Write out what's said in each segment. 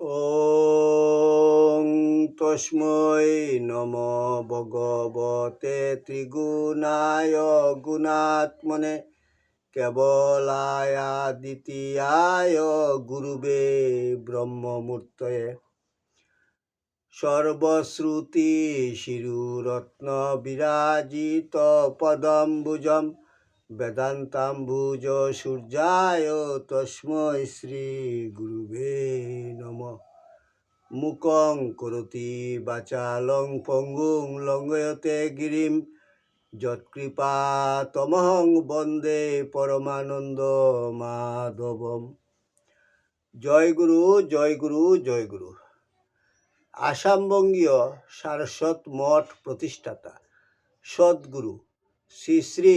ॐ নম ভগবতে ত্রিগুণায় গুণাত্মনে কেবলায়া দ্বিতীয়ায় গুরুবে ব্রহ্মমূর্তয়ে সর্বশ্রুতি শিরুরত্ন বিরাজিত পদম্বুজম বেদান্তাম্বুজ সূর্যায় তস্মৈ শ্রী গুরুবে নম। মুকং করতি বাচালং পঙ্গুং লঙ্ঘয়তে গিরিম। যৎকৃপা তমহং বন্দে পরমানন্দ মাধবম। জয় গুরু জয় গুরু জয় গুরু। আসামবঙ্গীয় সারস্বত মঠ প্রতিষ্ঠাতা সদ্গুরু শ্রী শ্রী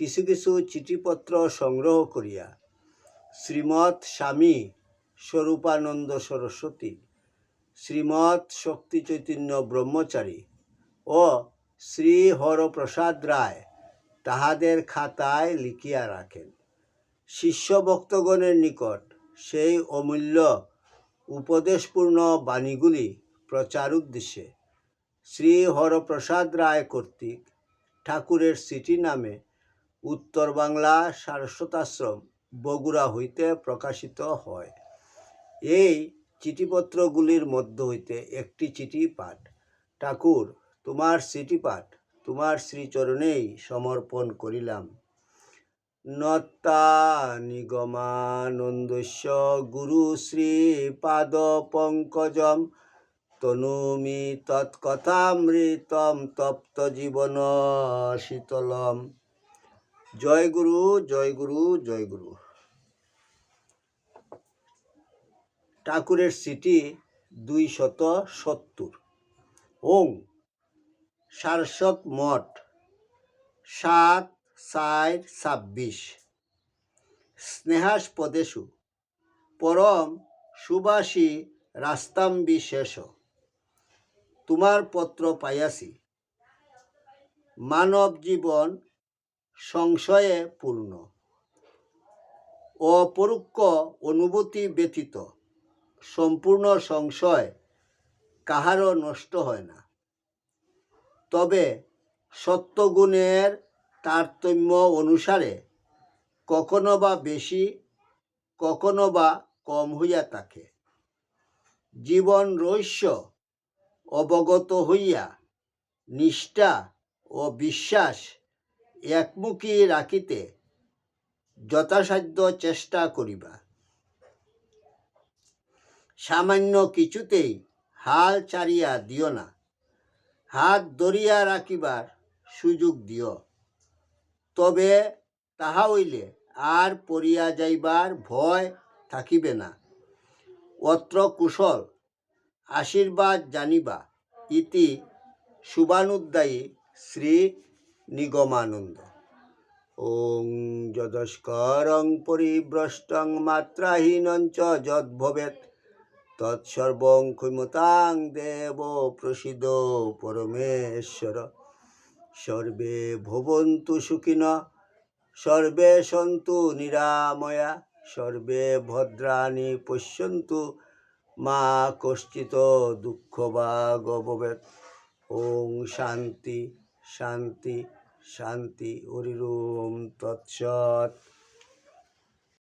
কিছু কিছু চিঠিপত্র সংগ্রহ করিয়া শ্রীমৎ স্বামী স্বরূপানন্দ সরস্বতী, শ্রীমৎ শক্তি চৈতন্য ব্রহ্মচারী ও শ্রী হরপ্রসাদ রায় তাহাদের খাতায় লিখিয়া রাখেন। শিষ্য ভক্তগণের নিকট সেই অমূল্য উপদেশপূর্ণ বাণীগুলি প্রচার উদ্দেশ্যে শ্রী হরপ্রসাদ রায় কর্তৃক ঠাকুরের সিটি নামে উত্তর বাংলা সারস্বতাশ্রম বগুড়া হইতে প্রকাশিত হয়। এই চিঠিপত্রগুলির মধ্য হইতে একটি চিঠি পাঠ। ঠাকুর, তোমার চিঠি পাঠ তোমার শ্রীচরণেই সমর্পণ করিলাম। নত্তা নিগমানন্দস্য গুরু শ্রী পাদ পঙ্কজম, তনুমি তৎকথামৃতম তপ্ত জীবন শীতলম। জয় গুরু জয় গুরু জয় গুরু। ঠাকুরের সিটি দুই শত সত্তর। ওং, সারস্বত মঠ, সাত চার ছাব্বিশ। স্নেহাস্পদেশু, পরম সুবাসী রাস্তাম বিশেষ তোমার পত্র পাইয়াছি। মানব জীবন সংশয়ে পূর্ণ। অপরোক্ষ অনুভূতি ব্যতীত সম্পূর্ণ সংশয় কাহারও নষ্ট হয় না। তবে সত্যগুণের তারতম্য অনুসারে কখনো বা বেশি, কখনো বা কম হইয়া থাকে। জীবন রহস্য অবগত হইয়া নিষ্ঠা ও বিশ্বাস একমুখী রাখিতে যথাসাধ্য চেষ্টা করিবা। সামান্য কিছুতেই হাল ছাড়িয়া দিও না। হাত ধরিয়া রাখিবার সুযোগ দিও। তবে তাহা হইলে আর পড়িয়া যাইবার ভয় থাকিবে না। অত্র কুশল আশীর্বাদ জানিবা। ইতি শুভানুদ্দায়ী শ্রী নিগমানন্দ। ওং যদস্করং পরিভ্রষ্টং মাত্রাহীনং চ যদ্ভবেৎ। তৎসর্বং ক্ষমতাং দেব প্রসিদ পরমেশ্বর। সর্বে ভবন্তু সুখিন, সর্বে সন্তু নিরাময়া, সর্বে ভদ্রাণি পশ্যন্তু, মা কশ্চিত দুঃখ বা গবেত ওং শান্তি। শান্তি শান্তি হরিরোম তৎসৎ।